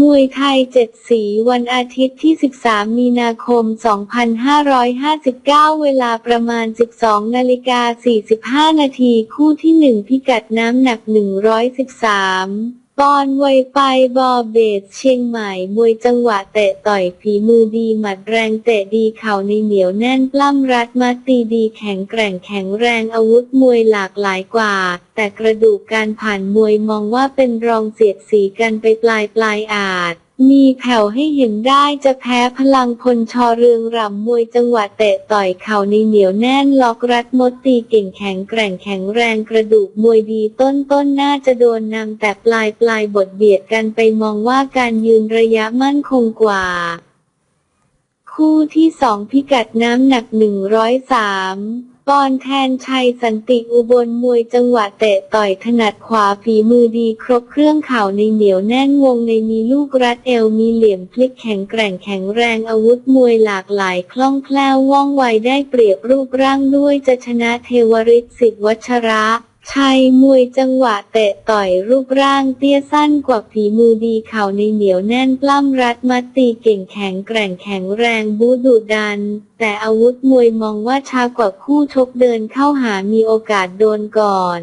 มวยไทยเจ็ดสีวันอาทิตย์ที่ 13 มีนาคม 2559 เวลาประมาณ 12 นาฬิกา 45 นาที คู่ที่ 1 พิกัดน้ำหนัก 113 ปอนวยไวไปบอเบสเชียงใหม่มวยจังหวะเตะต่อยฝีมือดีหมัดแรงเตะดีเข่าในเหนียวแน่นปล้ำรัดมัดตีดีแข็งแกร่งแข็งแรงอาวุธมวยหลากหลายกว่า แต่กระดูกการผ่านมวยมองว่าเป็นรองเสียดสีกันไปปลายปลายอาจ มีแผ่วให้เห็นได้จะแพ้พลังพลชอเรืองรำมวยจังหวะเตะต่อยเข่าในเหนียวแน่นล็อกรัดมดตีเก่งแข็งแกร่งแข็งแรงกระดูกมวยดีต้นต้นน่าจะโดนนำแต่ปลายปลายบทเบียดกันไปมองว่าการยืนระยะมั่นคงกว่า คู่ที่สองพิกัดน้ำหนัก103 ปอนแทนชัยสันติอุบลมวยจังหวะเตะต่อยถนัดขวาฝีมือดีครบเครื่องเข่าในเหนียวแน่นวงในมีลูกรัดเอวมีเหลี่ยมพลิกแข็งแกร่งแข็งแรงอาวุธมวยหลากหลายคล่องแคล่วว่องไวได้เปรียบรูปร่างด้วยจะชนะเทวริศสิทธวัชระ ชัยมวยจังหวะเตะต่อยรูปร่างเตี้ยสั้นกว่าฝีมือดีเข่าในเหนียวแน่นปล้ำรัดมัดตีเก่งแข็งแกร่งแข็งแรงบูดุดัน แต่อาวุธมวยมองว่าช้ากว่าคู่ชกเดินเข้าหามีโอกาสโดนก่อน